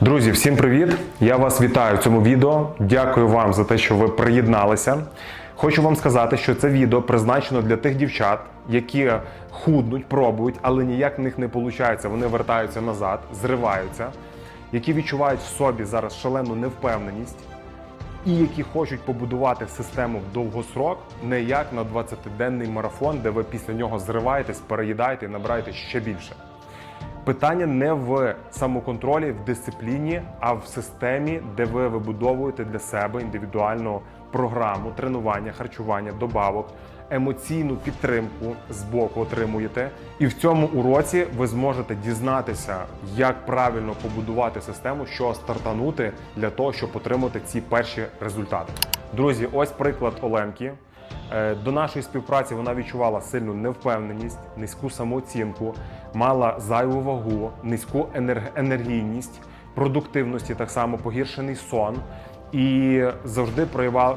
Друзі, всім привіт! Я вас вітаю в цьому відео. Дякую вам за те, що ви приєдналися. Хочу вам сказати, що це відео призначено для тих дівчат, які худнуть, пробують, але ніяк в них не виходить. Вони вертаються назад, зриваються, які відчувають в собі зараз шалену невпевненість і які хочуть побудувати систему в довгосрок, не як на 20-денний марафон, де ви після нього зриваєтесь, переїдаєте і набираєте ще більше. Питання не в самоконтролі, в дисципліні, а в системі, де ви вибудовуєте для себе індивідуальну програму тренування, харчування, добавок, емоційну підтримку з боку отримуєте. І в цьому уроці ви зможете дізнатися, як правильно побудувати систему, що стартанути для того, щоб отримати ці перші результати. Друзі, ось приклад Оленки. Е, До нашої співпраці вона відчувала сильну невпевненість, низьку самооцінку, мала зайву вагу, низьку енерг- енергійність, продуктивності, так само погіршений сон. І завжди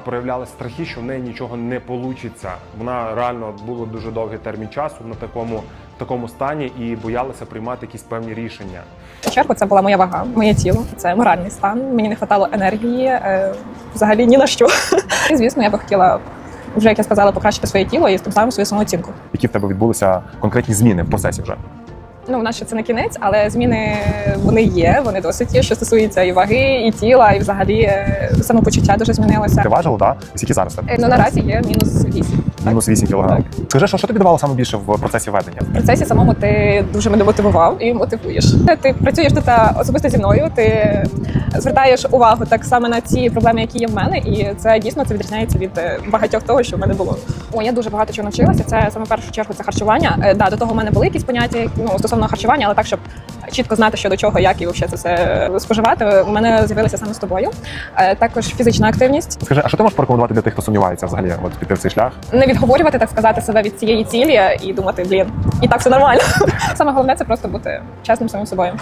проявляла, страхи, що в неї нічого не вийде. Вона реально було дуже довгий термін часу на такому, такому стані і боялася приймати якісь певні рішення. В це була моя вага, моє тіло, це моральний стан. Мені не вистачало енергії е, взагалі ні на що. І звісно, я би хотіла вже як я сказала, покращити своє тіло і тим самим свою самооцінку. Які в тебе відбулися конкретні зміни в процесі вже? Ну, у нас ще це не кінець, але зміни вони є. Вони досить є, що стосується і ваги, і тіла, і взагалі е, самопочуття дуже змінилося. Ти важила, да? Скільки зараз? Е, Ну наразі є мінус 8. Мінус 8 кг. Скажи, що, що тобі давало саме більше в процесі ведення? В процесі самому ти дуже мене мотивував і мотивуєш. Ти працюєш тут особисто зі мною. Ти звертаєш увагу так само на ці проблеми, які є в мене, і це дійсно це відрізняється від е, багатьох того, що в мене було. О, я дуже багато чого навчилася. Це саме в першу чергу це харчування. Е, Да, до того в мене були якісь поняття ну, стосовно харчування, але так, щоб чітко знати, що до чого, як і взагалі це все споживати. У мене з'явилося саме з тобою. Е, Також фізична активність. Скажи, а що ти можеш порекомендувати для тих, хто сумнівається взагалі от піти в цей шлях? не відговорювати, так сказати, себе від цієї цілі і думати, блін, і так все нормально. Саме головне це просто бути чесним самим собою.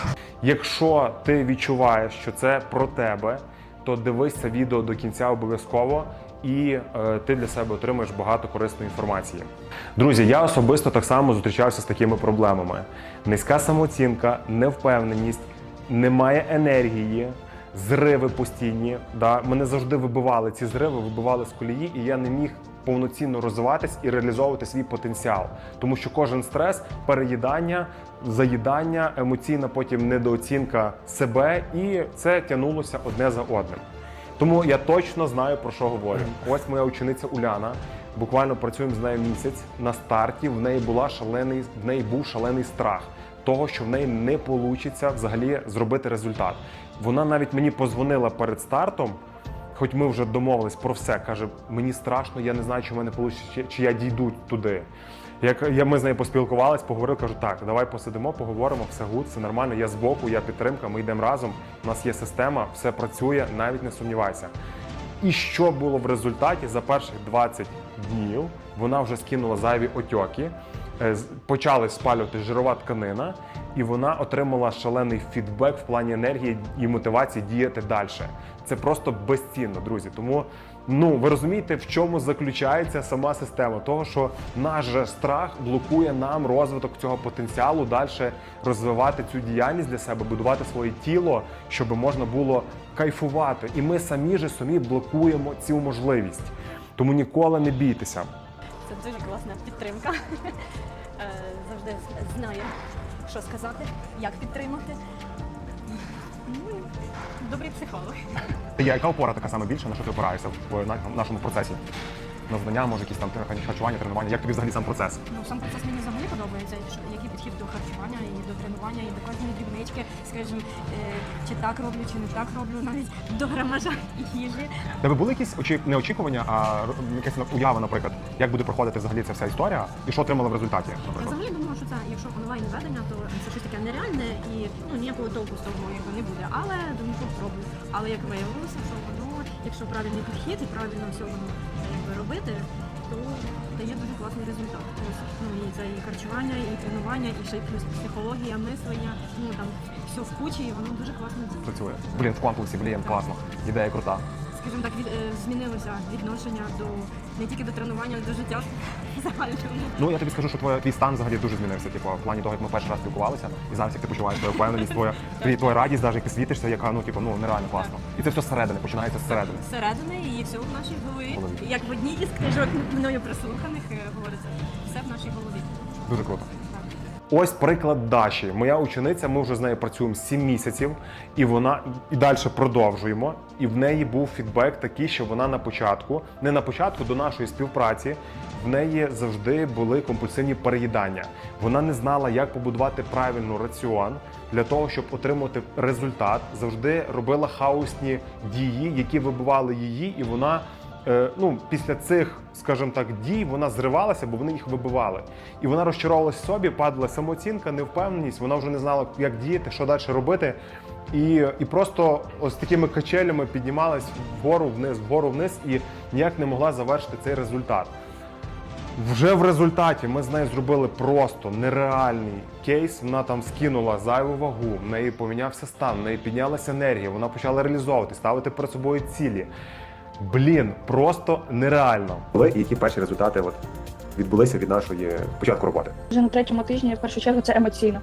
Якщо ти відчуваєш, що це про тебе, то дивись це відео до кінця обов'язково. І е, ти для себе отримаєш багато корисної інформації. Друзі, я особисто так само зустрічався з такими проблемами: низька самооцінка, невпевненість, немає енергії, зриви постійні. Да? Мене завжди вибивали ці зриви, вибивали з колії, і я не міг повноцінно розвиватись і реалізовувати свій потенціал. Тому що кожен стрес, переїдання, заїдання, емоційна потім недооцінка себе, і це тягнулося одне за одним. Тому я точно знаю про що говорю. Ось моя учениця Уляна. Буквально працюємо з нею місяць на старті. В неї була шалений, в неї був шалений страх того, що в неї не вийде взагалі зробити результат. Вона навіть мені позвонила перед стартом. Хоч ми вже домовились про все, каже: мені страшно, я не знаю, чи в мене вийде, чи, чи я дійду туди. Як я ми з нею поспілкувалися, поговорили, кажу, так, давай посидимо, поговоримо, все гуд, все нормально. Я збоку, я підтримка, ми йдемо разом. У нас є система, все працює, навіть не сумнівайся. І що було в результаті за перших 20 днів? Вона вже скинула зайві отьоки, е, почали спалювати жирова тканина, і вона отримала шалений фідбек в плані енергії і мотивації діяти далі. Це просто безцінно, друзі. Тому ну ви розумієте, в чому заключається сама система, того що наш же страх блокує нам розвиток цього потенціалу, далі розвивати цю діяльність для себе, будувати своє тіло, щоб можна було кайфувати. І ми самі же самі блокуємо цю можливість. Тому ніколи не бійтеся. Це дуже класна підтримка. Е, Завжди знає, що сказати, як підтримати. Ну, і добрий психолог. Яка опора така саме більша, на що ти опираєшся в нашому процесі? На знання, може, якісь там харчування, тренування. Як тобі взагалі сам процес? Ну, сам процес мені взагалі подобається, що який підхід до харчування і до тренування, і до кожної дрібнички, скажімо, е, чи так роблю, чи не так роблю, навіть до грамажа їжі. В Тебе були якісь очі... не очікування, а якась уява, наприклад, як буде проходити взагалі ця вся історія, і що отримали в результаті? Наприклад, взагалі думала, що це, якщо онлайн ведення, то це щось таке нереальне і ну, ніякого толку з того якби не буде. Але думаю, спробую. Але як виявилося, що воно, якщо правильний підхід і правильно все воно якби, робити, то дає дуже класний результат. Ось, ну, і це і харчування, і тренування, і ще й плюс психологія, мислення, ну там все в кучі, і воно дуже класно працює. Блін, в комплексі, блін, класно. Ідея крута. Скажімо так, від, е, змінилося відношення до не тільки до тренування, а й до життя загального. Ну я тобі скажу, що твоя твій стан взагалі дуже змінився. Типу, в плані того, як ми перший раз спілкувалися, і зараз як ти почуваєш твоя впевненість, твоя твій- твоя радість, навіть як ти світишся, яка ну типу, ну нереально класно. І це все зсередини, починається зсередини. Зсередини і все в нашій голові. Голові. Як в одній із книжок мною прислуханих е, говориться, все в нашій голові. Дуже круто. Ось приклад Даші. Моя учениця. Ми вже з нею працюємо 7 місяців, і вона і далі продовжуємо. І в неї був фідбек такий, що вона на початку, не на початку до нашої співпраці, в неї завжди були компульсивні переїдання. Вона не знала, як побудувати правильно раціон для того, щоб отримати результат. Завжди робила хаосні дії, які вибивали її, і вона ну, після цих, скажімо так, дій вона зривалася, бо вони їх вибивали. І вона розчаровувалась в собі, падала самооцінка, невпевненість, вона вже не знала, як діяти, що далі робити. І, і просто ось такими качелями піднімалась вгору вниз, вгору вниз і ніяк не могла завершити цей результат. Вже в результаті ми з нею зробили просто нереальний кейс. Вона там скинула зайву вагу, в неї помінявся стан, в неї піднялася енергія, вона почала реалізовувати, ставити перед собою цілі. Блін, просто нереально. Але і які перші результати от, відбулися від нашої початку роботи. Вже на третьому тижні, в першу чергу, це емоційно.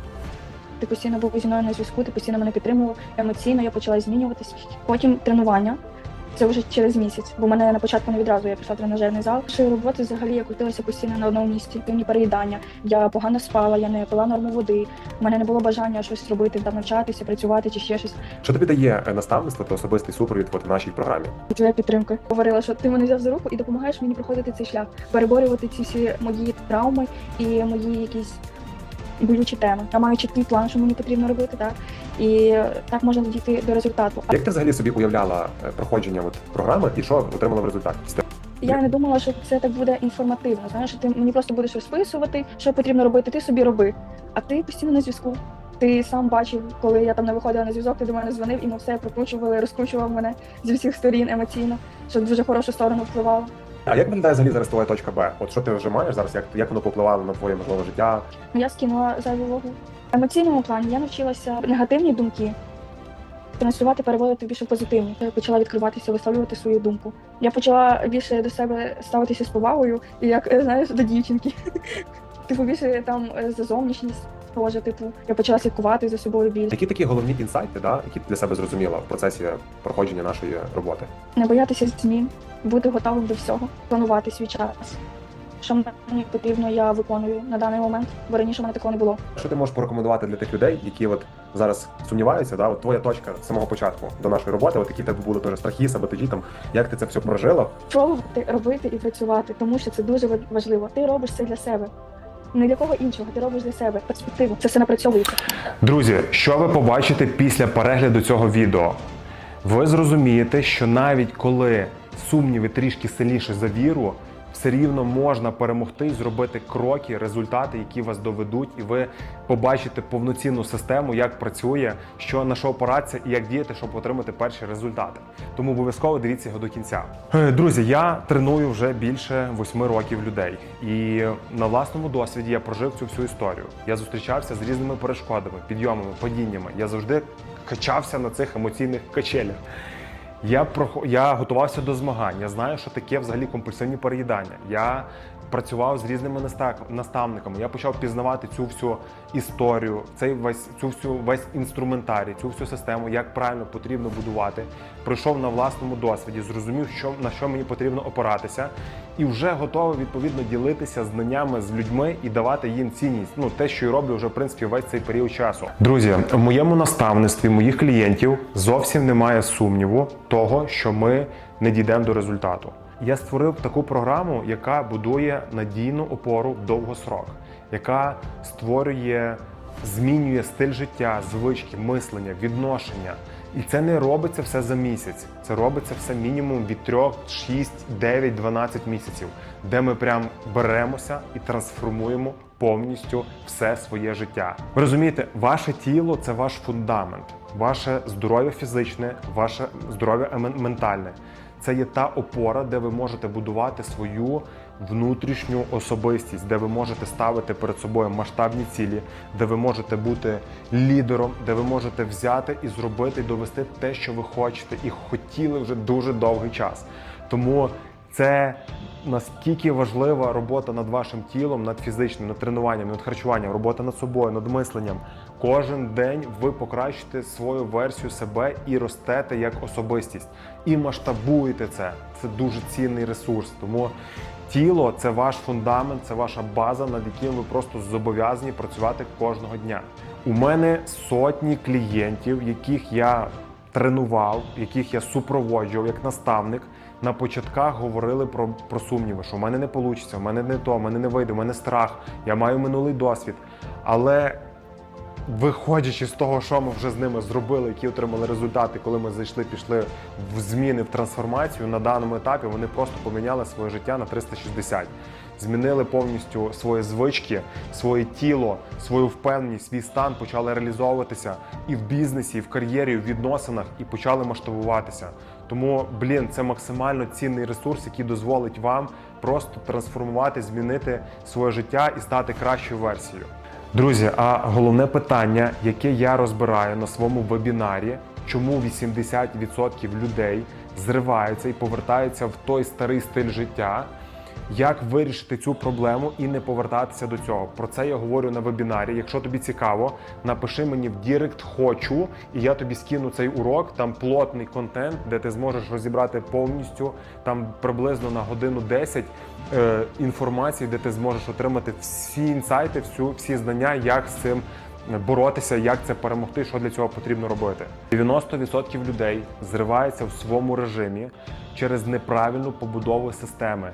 Ти постійно був зі мною на зв'язку, ти постійно мене підтримував. Емоційно я почала змінюватись. Потім тренування. Це вже через місяць, бо мене на початку не відразу я пішла в тренажерний зал. Після роботи взагалі я крутилася постійно на одному місці. Півні переїдання. Я погано спала, я не пила норму води. У мене не було бажання щось робити, там навчатися, працювати чи ще щось. Що тобі дає е, наставництво та особистий супровід от, в нашій програмі? Твоя підтримка говорила, що ти мене взяв за руку і допомагаєш мені проходити цей шлях, переборювати ці всі мої травми і мої якісь болючі теми. Я маю чіткий план, що мені потрібно робити, так і так можна дійти до результату. Як ти взагалі собі уявляла е, проходження от, програми і що отримала в результаті? Я не думала, що це так буде інформативно. Знаєш, що ти мені просто будеш розписувати, що потрібно робити. Ти собі роби, а ти постійно на зв'язку. Ти сам бачив, коли я там не виходила на зв'язок, ти до мене дзвонив і ми все прокручували, розкручував мене зі всіх сторін емоційно, що дуже хорошу сторону впливало. А як виглядає взагалі зараз твоя точка Б? От що ти вже маєш зараз? Як, як воно попливало на твоє можливе життя? Я скинула зайву вагу. В емоційному плані я навчилася негативні думки транслювати, переводити в більше позитивні. Я почала відкриватися, висловлювати свою думку. Я почала більше до себе ставитися з повагою, як знаєш, до дівчинки. Типу більше там е, за зовнішність. Тоже, типу, я почала слідкувати за собою більше. Які такі головні інсайти, да, які ти для себе зрозуміла в процесі проходження нашої роботи? Не боятися змін, бути готовим до всього, планувати свій час. Що мені потрібно, я виконую на даний момент, бо раніше в мене такого не було. Що ти можеш порекомендувати для тих людей, які от зараз сумніваються? Да, от твоя точка з самого початку до нашої роботи, от які тебе були теж страхи, саботажі, там як ти це все прожила? пробувати робити і працювати, тому що це дуже ва- важливо. Ти робиш це для себе. Не для кого іншого, ти робиш для себе перспективу. Це все напрацьовується. Друзі, що ви побачите після перегляду цього відео? Ви зрозумієте, що навіть коли сумніви трішки сильніше за віру, все рівно можна перемогти і зробити кроки, результати, які вас доведуть, і ви побачите повноцінну систему, як працює, що на що опиратися і як діяти, щоб отримати перші результати. Тому обов'язково дивіться його до кінця. Е, Друзі, я треную вже більше восьми років людей, і на власному досвіді я прожив цю всю історію. Я зустрічався з різними перешкодами, підйомами, падіннями. Я завжди качався на цих емоційних качелях. Я прохо- я готувався до змагань. Я знаю, що таке взагалі компульсивні переїдання. Я працював з різними наста- наставниками. Я почав пізнавати цю всю історію, цей весь цю всю весь інструментарій, цю всю систему, як правильно потрібно будувати. Пройшов на власному досвіді, зрозумів, що на що мені потрібно опиратися, і вже готовий відповідно ділитися знаннями з людьми і давати їм цінність. Ну те, що я роблю вже в принципі весь цей період часу. Друзі, в моєму наставництві моїх клієнтів зовсім немає сумніву того, що ми не дійдемо до результату. Я створив таку програму, яка будує надійну опору довгосрок, яка створює, змінює стиль життя, звички, мислення, відношення. І це не робиться все за місяць. Це робиться все мінімум від 3, 6, 9, 12 місяців, де ми прям беремося і трансформуємо повністю все своє життя. Ви розумієте, ваше тіло це ваш фундамент, ваше здоров'я фізичне, ваше здоров'я ментальне. Це є та опора, де ви можете будувати свою внутрішню особистість, де ви можете ставити перед собою масштабні цілі, де ви можете бути лідером, де ви можете взяти і зробити, і довести те, що ви хочете, і хотіли вже дуже довгий час. Тому це наскільки важлива робота над вашим тілом, над фізичним, над тренуванням, над харчуванням, робота над собою, над мисленням. Кожен день ви покращуєте свою версію себе і ростете як особистість, і масштабуєте це. Це дуже цінний ресурс. Тому тіло це ваш фундамент, це ваша база, над яким ви просто зобов'язані працювати кожного дня. У мене сотні клієнтів, яких я тренував, яких я супроводжував як наставник. На початках говорили про, про сумніви, що в мене не вийде, в мене не то, в мене не вийде, в мене страх, я маю минулий досвід. Але виходячи з того, що ми вже з ними зробили, які отримали результати, коли ми зайшли, пішли в зміни, в трансформацію, на даному етапі вони просто поміняли своє життя на 360. Змінили повністю свої звички, своє тіло, свою впевненість, свій стан, почали реалізовуватися і в бізнесі, і в кар'єрі, і в відносинах, і почали масштабуватися. Тому, блін, це максимально цінний ресурс, який дозволить вам просто трансформувати, змінити своє життя і стати кращою версією. Друзі, а головне питання, яке я розбираю на своєму вебінарі, чому 80% людей зриваються і повертаються в той старий стиль життя. Як вирішити цю проблему і не повертатися до цього? Про це я говорю на вебінарі. Якщо тобі цікаво, напиши мені в Дірект хочу, і я тобі скину цей урок. Там плотний контент, де ти зможеш розібрати повністю там приблизно на годину 10 е, інформації, де ти зможеш отримати всі інсайти, всю всі знання, як з цим боротися, як це перемогти, що для цього потрібно робити. 90% людей зривається в своєму режимі через неправильну побудову системи.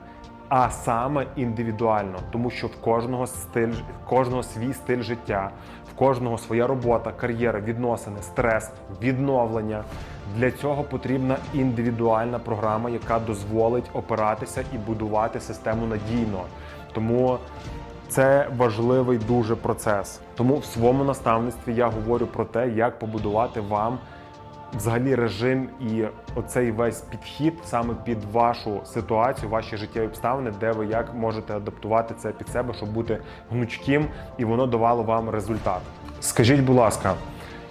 А саме індивідуально, тому що в кожного стиль, в кожного свій стиль життя, в кожного своя робота, кар'єра, відносини, стрес, відновлення. Для цього потрібна індивідуальна програма, яка дозволить опиратися і будувати систему надійно. Тому це важливий дуже процес. Тому в своєму наставництві я говорю про те, як побудувати вам взагалі режим і оцей весь підхід саме під вашу ситуацію, ваші життєві обставини, де ви як можете адаптувати це під себе, щоб бути гнучким і воно давало вам результат. Скажіть, будь ласка,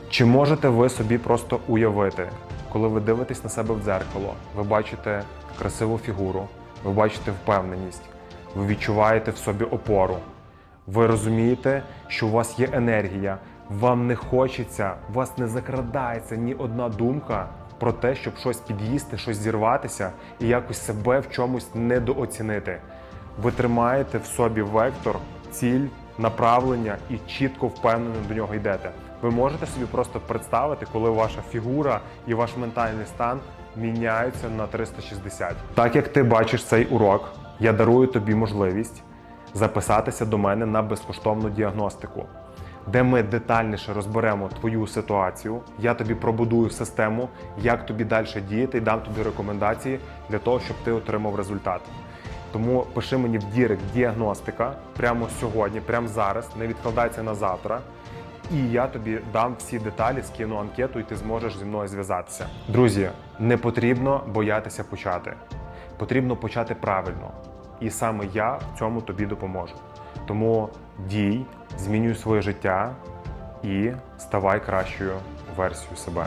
чи можете ви собі просто уявити, коли ви дивитесь на себе в дзеркало, ви бачите красиву фігуру, ви бачите впевненість, ви відчуваєте в собі опору. Ви розумієте, що у вас є енергія, вам не хочеться, у вас не закрадається ні одна думка про те, щоб щось під'їсти, щось зірватися і якось себе в чомусь недооцінити. Ви тримаєте в собі вектор, ціль, направлення і чітко впевнено до нього йдете. Ви можете собі просто представити, коли ваша фігура і ваш ментальний стан міняються на 360. Так як ти бачиш цей урок, я дарую тобі можливість записатися до мене на безкоштовну діагностику, де ми детальніше розберемо твою ситуацію. Я тобі пробудую систему, як тобі далі діяти, і дам тобі рекомендації для того, щоб ти отримав результат. Тому пиши мені в Дірект діагностика прямо сьогодні, прямо зараз, не відкладайся на завтра. І я тобі дам всі деталі, скину анкету, і ти зможеш зі мною зв'язатися. Друзі, не потрібно боятися почати. Потрібно почати правильно. І саме я в цьому тобі допоможу. Тому дій, змінюй своє життя і ставай кращою версією себе.